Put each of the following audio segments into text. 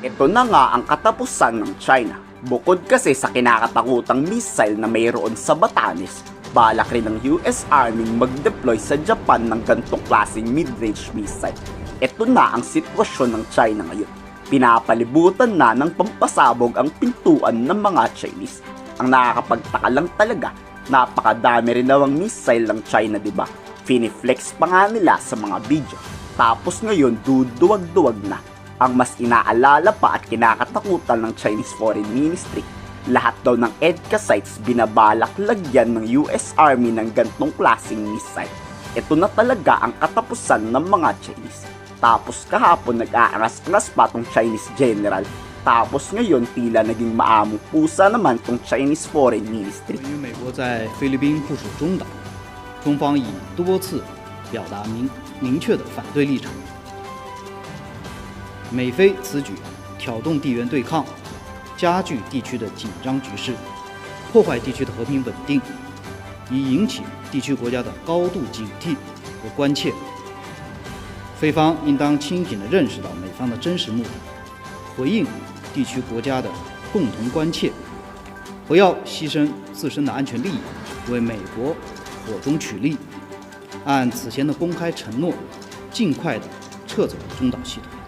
Ito na nga ang katapusan ng China. Bukod kasi sa kinakatakutang missile na mayroon sa Batanes, balak rin ng US Army mag-deploy sa Japan ng gantong klaseng mid-range missile. Ito na ang sitwasyon ng China ngayon. Pinapalibutan na ng pampasabog ang pintuan ng mga Chinese. Ang nakakapagtaka lang talaga, napakadami rin daw ang missile ng China, di ba? Finiflex pa nga nila sa mga video. Tapos ngayon, duduwag-duwag na Ang mas inaalala pa at kinakatakutan ng Chinese Foreign Ministry, lahat daw ng EDCA sites binabalak lagyan ng US Army ng gantong klaseng missile. Ito na talaga ang katapusan ng mga Chinese. Tapos kahapon nag-aangas-angas pa tong Chinese general. Tapos ngayon tila naging maamong pusa naman tong Chinese Foreign Ministry. 由于美国在菲律宾部署中岛，中方已多次表达明明确的反对立场。 美菲此举挑动地缘对抗，加剧地区的紧张局势，破坏地区的和平稳定，已引起地区国家的高度警惕和关切。菲方应当清醒地认识到美方的真实目的，回应地区国家的共同关切。不要牺牲自身的安全利益，为美国火中取栗，按此前的公开承诺，尽快的撤走中岛系统。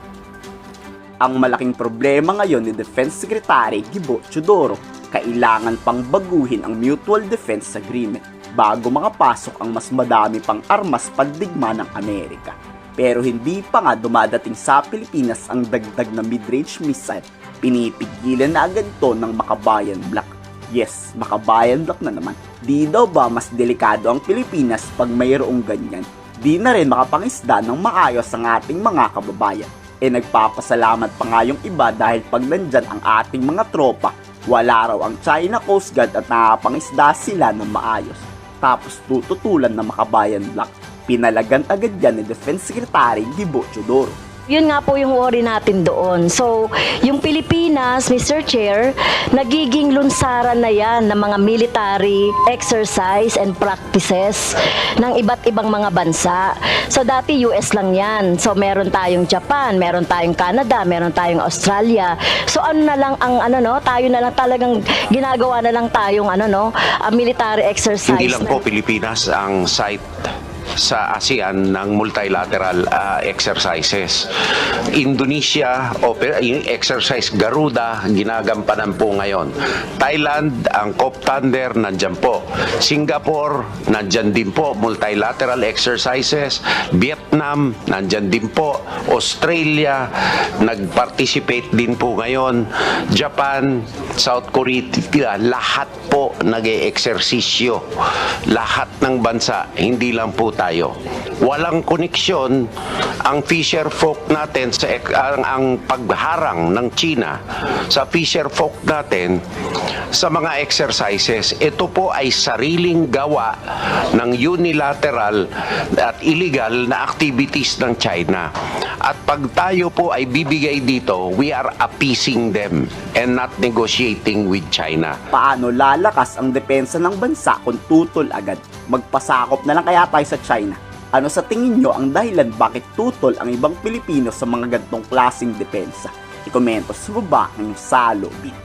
Ang malaking problema ngayon ni Defense Secretary Gibo Chodoro, kailangan pang baguhin ang Mutual Defense Agreement bago makapasok ang mas madami pang armas pandigma ng Amerika. Pero hindi pa nga dumadating sa Pilipinas ang dagdag na mid-range missile, pinipigilan na agad to ng Makabayan Black. Yes, Makabayan Black na naman. Di daw ba mas delikado ang Pilipinas pag mayroong ganyan? Di na rin makapangisda ng maayos ang ating mga kababayan e nagpapasalamat pa nga yung iba dahil pag nandyan ang ating mga tropa, wala raw ang China Coast Guard at nakapangisda sila ng maayos. Tapos tututulan ng makabayan black. Pinalagan agad yan ni Defense Secretary Gibo Chodoro. Yun nga po yung worry natin doon. So, yung Pilipinas, Mr. Chair, nagiging lunsaran na yan ng mga military exercise and practices ng iba't ibang mga bansa. So, dati US lang yan. So, meron tayong Japan, meron tayong Canada, meron tayong Australia. So, ano na lang ang ano no, tayo na lang talagang ginagawa na lang tayong ano no, ah, military exercise. Hindi lang na- po Pilipinas ang site sa ASEAN ng multilateral ah, exercises. Indonesia, oper- yung exercise Garuda, ginagampanan po ngayon. Thailand, ang COP Thunder, nandyan po. Singapore, nandyan din po, multilateral exercises. Vietnam, nandyan din po. Australia, nag-participate din po ngayon. Japan, South Korea, lahat po nag-e-eksersisyo. Lahat ng bansa, hindi lang po tayo. Walang koneksyon ang fisher folk natin sa ang, ang pagharang ng China sa fisher folk natin sa mga exercises. Ito po ay sariling gawa ng unilateral at illegal na activities ng China. At pag tayo po ay bibigay dito, we are appeasing them and not negotiating with China. Paano lalakas ang depensa ng bansa kung tutol agad? Magpasakop na lang kaya tayo sa China. Ano sa tingin nyo ang dahilan bakit tutol ang ibang Pilipino sa mga gantong klaseng depensa? Ikomento sa baba ng salobin.